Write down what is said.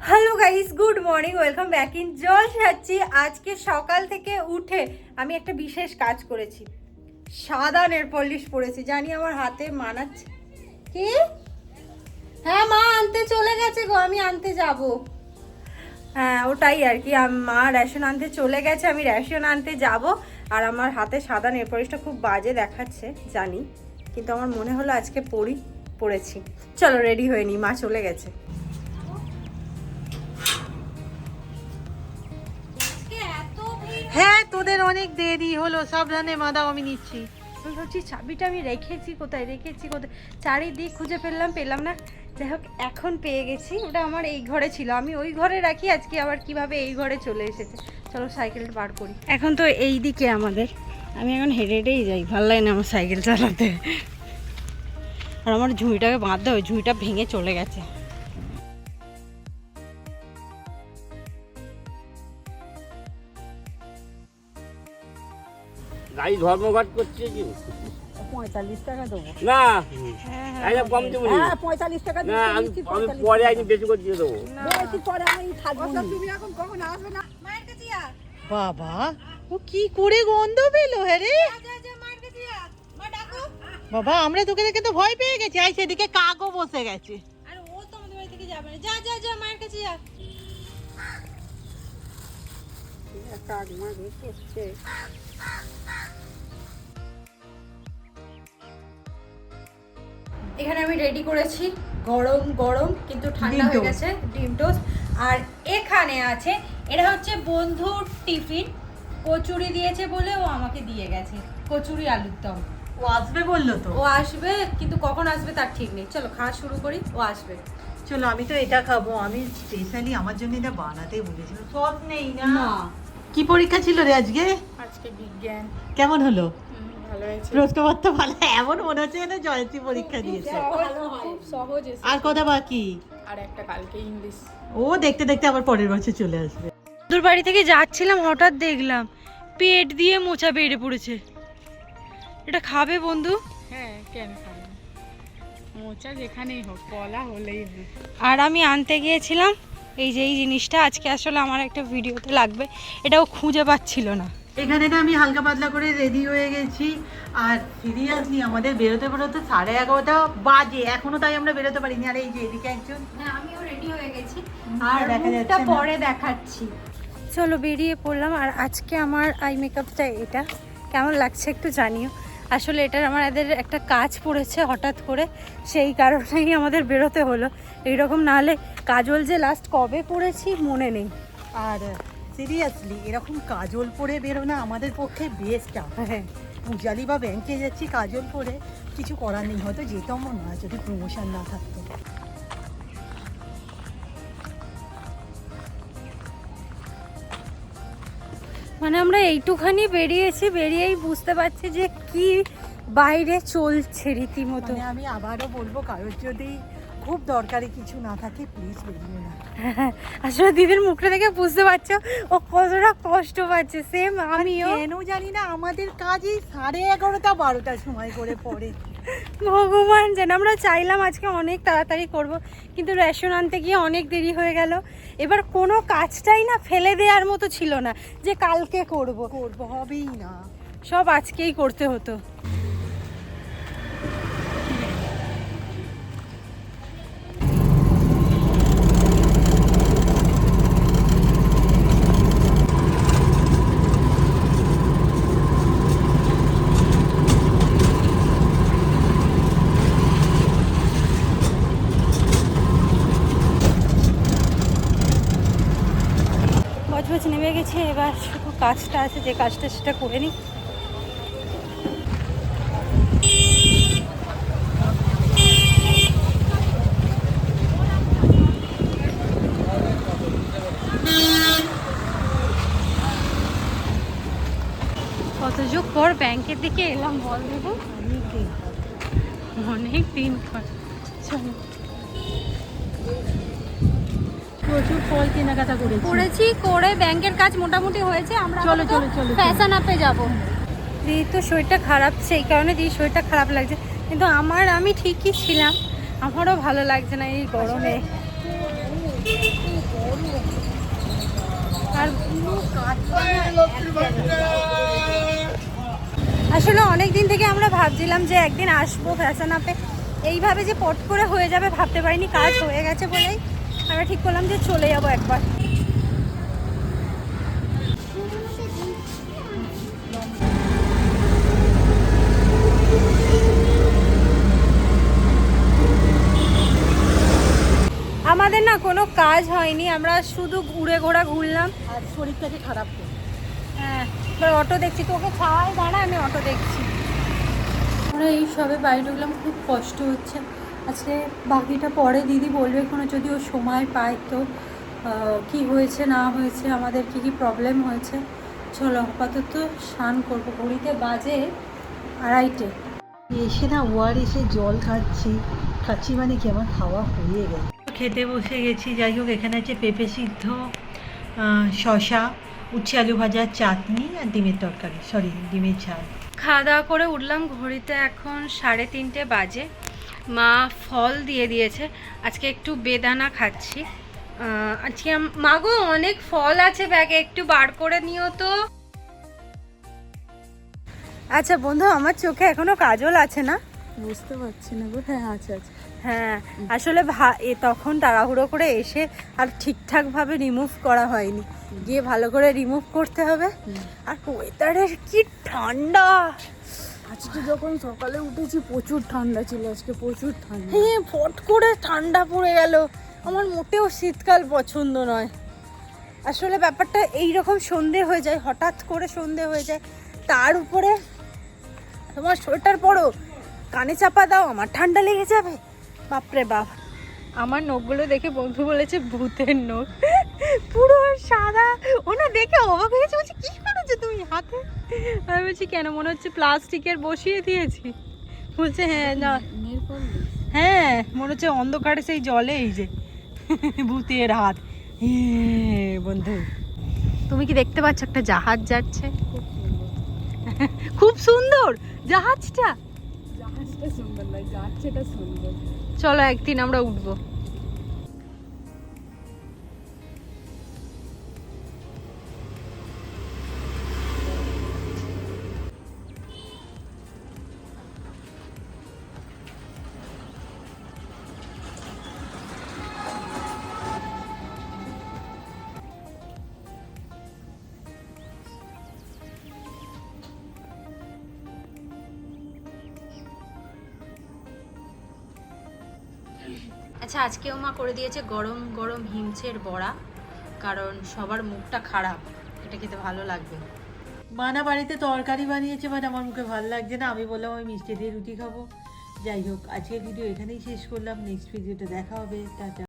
Hello guys good morning welcome back in জল সাচ্ছি আজকে সকাল থেকে উঠে আমি একটা বিশেষ কাজ করেছি। সাদা নেল পলিশ পরেছি। জানি আমার হাতে মানাচ্ছে। কি? হ্যাঁ মা আনতে চলে গেছে গো। আমি আনতে যাব। হ্যাঁ ওটাই আর কি। মা রেশন আনতে চলে গেছে। আমি রেশন আনতে যাব। আর আমার হাতে সাদা নেল পলিশটা খুব বাজে দেখাচ্ছে, জানি। কিন্তু আমার মনে হলো আজকে পরি পড়েছি চলো রেডি হয়ে নি। মা চলে গেছে। অনেক দেরি হলো, সাবধানে মা দাও আমি নিচ্ছি। আমি ভাবছি চাবিটা আমি রেখেছি কোথায় রেখেছি কোথায়? চারিদিক খুঁজে ফেললাম, পেলাম না। যাই হোক, এখন পেয়ে গেছি। ওটা আমার এই ঘরে ছিল। আমি ওই ঘরে রাখি, আজকে আবার কীভাবে এই ঘরে চলে এসেছে। চলো সাইকেলটা বার করি। এখন তো এই দিকে আমাদের। আমি এখন হেঁটে হেঁটেই যাই, ভালো লাগে না আমার সাইকেল চালাতে। আর আমার ঝুঁইটাকে বাঁধতে হবে ঝুঁইটা ভেঙে চলে গেছে। গাড়ি ধর্মঘট করছে কি? পঁয়তাল্লিশ টাকা দেবো। না একদম কম দেবো নি। হ্যাঁ পঁয়তাল্লিশ টাকা না আমি আমি পরে একদিন বেশি করে দিয়ে দেবো। পরে আমি থাকব তুমি এখন কখন আসবে না। বাবা ও কি করে গন্ধ পেল হ্যাঁ রে? বাবা আমরা তোকে দেখে তো ভয় পেয়ে গেছি। আই সেদিকে কাকও বসে গেছে। আর ও তো আমাদের বাড়ি থেকে যাবে না। যা যা যা মায়ের কাছে যা। এখানে আমি রেডি করেছি গরম গরম কিন্তু ঠান্ডা হয়ে গেছে ডিম টোস্ট আর এখানে আছে এটা হচ্ছে বন্ধুর টিফিন। কচুরি দিয়েছে বলে ও আমাকে দিয়ে গেছে। কচুরি আলুর দম। ও আসবে বলল তো? ও আসবে কিন্তু কখন আসবে তার ঠিক নেই। চলো খাওয়া শুরু করি ও আসবে। চলো আমি তো এটা খাব। আমি স্পেশালি আমার জন্য এটা বানাতে বলেছিলাম। সব নেই না। কি পরীক্ষা ছিল রে আজকে? আজকে বিজ্ঞান। কেমন হলো? প্রশ্নপত্র ভালো এমন মনে হচ্ছে যেন জয়ন্তী পরীক্ষা দিয়েছে। খুব সহজ এসে আর কথা বাকি। আর একটা কালকে ইংলিশ ও দেখতে দেখতে আবার পরের বছর চলে আসবে। তোর বাড়ি থেকে যাচ্ছিলাম হঠাৎ দেখলাম পেট দিয়ে মোচা বেড়ে পড়েছে। এটা খাবে বন্ধু? হ্যাঁ কেন খাব মোচা যেখানেই হোক কলা হলেই আর আমি আনতে গিয়েছিলাম এই যে এই জিনিসটা আজকে আসলে আমার একটা ভিডিওতে লাগবে এটাও খুঁজে পাচ্ছিল না। এখানে না আমি হালকা পাতলা করে রেডি হয়ে গেছি। আর সিরিয়াসলি আমাদের বেরোতে বেরোতে সাড়ে এগারোটা বাজে। এখনও তাই আমরা বেরোতে পারিনি। আর এই যে এদিকে একজন। না আমিও রেডি হয়ে গেছি। আর দেখা। পরে দেখাচ্ছি। চলো বেরিয়ে পড়লাম। আর আজকে আমার আই মেকআপটা এটা। কেমন লাগছে একটু জানিও। আসলে এটার আমাদের একটা কাজ পড়েছে হঠাৎ করে। সেই কারণেই আমাদের বেরোতে হলো। এইরকম নাহলে কাজল যে লাস্ট কবে পড়েছি মনে নেই। আর সিরিয়াসলি এরকম কাজল পরে বেরোনো আমাদের পক্ষে বেস্ট হ্যাঁ। পূজালি বা ব্যাংকে যাচ্ছি কাজল পরে কিছু করার নেই হয়তো যেতাম না যদি প্রমোশন না থাকতো। মানে আমরা এইটুখানি বেরিয়েছি বেরিয়েই বুঝতে পারছি যে কি বাইরে চলছে রীতিমতো। মানে আমি আবারও বলব কারোর যদি খুব দরকারি কিছু না থাকে প্লিজ বেরিয়ে না আসলে দিদির মুখটা দেখে বুঝতে পারছ ও কতটা কষ্ট পাচ্ছে। সেম আমিও। কেন জানি না আমাদের কাজই সাড়ে এগারোটা বারোটার সময় করে পড়ে। ভগবান যেন আমরা চাইলাম আজকে অনেক তাড়াতাড়ি করব কিন্তু রেশন আনতে গিয়ে অনেক দেরি হয়ে গেল। এবার কোনো কাজটাই না ফেলে দেওয়ার মতো ছিল না যে কালকে করব। করব হবেই না। সব আজকেই করতে হতো বজবজ নেমে গেছে এবার শুধু কাজটা আছে, যে কাজটা সেটা করে নিই। কত যুগ পর ব্যাংকের দিকে এলাম বল দেবো? অনেক দিন পর। চলো। প্রচুর ফল কেনাকাটা করেছি। করেছি করে ব্যাংকের কাজ মোটামুটি হয়েছে আমরা চলো, চলো, চলো। ফ্যাশন আপে যাব। দিদি তো শরীরটা খারাপ সেই কারণে দিদি শরীরটা খারাপ লাগছে। কিন্তু আমার আমি ঠিকই ছিলাম। আমারও ভালো লাগছে না এই গরমে। আর আসলে অনেক দিন থেকে আমরা ভাবছিলাম যে একদিন আসব ফ্যাশন আপে এইভাবে যে পট করে হয়ে যাবে ভাবতে পারিনি কাজ হয়ে গেছে বলেই। আমরা ঠিক করলাম যে চলে যাব একবার। আমাদের না কোনো কাজ হয়নি আমরা শুধু ঘুরে ঘোরা ঘুরলাম। আর শরীরটাকে খারাপ করে হ্যাঁ অটো দেখছি তোকে খাওয়াই দাঁড়া আমি অটো দেখছি। আমরা এই সবে বাড়ি ঢুকলাম খুব কষ্ট হচ্ছে। আজকে বাকিটা পরে দিদি বলবে কোনো যদি ও সময় পায় তো কি হয়েছে না হয়েছে আমাদের কি কি প্রবলেম হয়েছে। চলো আপাতত স্নান করব। ঘড়িতে বাজে আড়াইটে। এসে না ওয়ার এসে জল খাচ্ছি। খাচ্ছি মানে কি আমার খাওয়া হয়ে গেছে। খেতে বসে গেছি। যাই হোক এখানে আছে পেঁপে সিদ্ধ শসা উচ্ছে আলু ভাজা চাটনি আর ডিমের তরকারি। সরি ডিমের ঝাল। খাওয়া দাওয়া করে উঠলাম। ঘড়িতে এখন সাড়ে তিনটে বাজে। মা ফল দিয়ে দিয়েছে। আজকে একটু বেদানা খাচ্ছি। আজকে মা গো অনেক ফল আছে ব্যাগে একটু বার করে নিও তো। আচ্ছা বন্ধু আমার চোখে এখনও কাজল আছে না? বুঝতে পারছি না গো। হ্যাঁ আছে আছে। হ্যাঁ আসলে ভা- এ তখন তাড়াহুড়ো করে এসে আর ঠিকঠাকভাবে রিমুভ করা হয়নি। গিয়ে ভালো করে রিমুভ করতে হবে। আর ওয়েদারের কি ঠান্ডা! আজকে যখন সকালে উঠেছি প্রচুর ঠান্ডা ছিল আজকে প্রচুর ঠান্ডা। হ্যাঁ ফট করে ঠান্ডা পড়ে গেল। আমার মোটেও শীতকাল পছন্দ নয়। আসলে ব্যাপারটা এই রকম সন্ধে হয়ে যায় হঠাৎ করে সন্ধে হয়ে যায়। তার উপরে তোমার সোয়েটার পরো কানে চাপা দাও আমার ঠান্ডা লেগে যাবে। বাপরে বাপ। আমার নখগুলো দেখে বন্ধু বলেছে ভূতের নখ। পুরো সাদা। ও না দেখে অবাক হয়েছে বলছি কি করেছ তুমি হাতে? আমি বলছি কেন? মনে হচ্ছে প্লাস্টিকের বসিয়ে দিয়েছি। বলছে হ্যাঁ না। হ্যাঁ মনে হচ্ছে অন্ধকারে সেই জলে এই যে ভূতের হাত। বন্ধু তুমি কি দেখতে পাচ্ছ একটা জাহাজ যাচ্ছে? খুব সুন্দর জাহাজটা। জাহাজটা সুন্দর নয় যাচ্ছেটা সুন্দর। চলো একদিন আমরা উঠবো। আচ্ছা আজকেও মা করে দিয়েছে গরম গরম হিমচের বড়া, কারণ সবার মুখটা খারাপ। এটা খেতে ভালো লাগবে। মানা বাড়িতে তরকারি বানিয়েছে বাট আমার মুখে ভালো লাগছে না। আমি বললাম, আমি মিষ্টি দিয়ে রুটি খাব। যাই হোক, আজকের ভিডিও এখানেই শেষ করলাম। নেক্সট ভিডিওটা দেখা হবে। টাটা।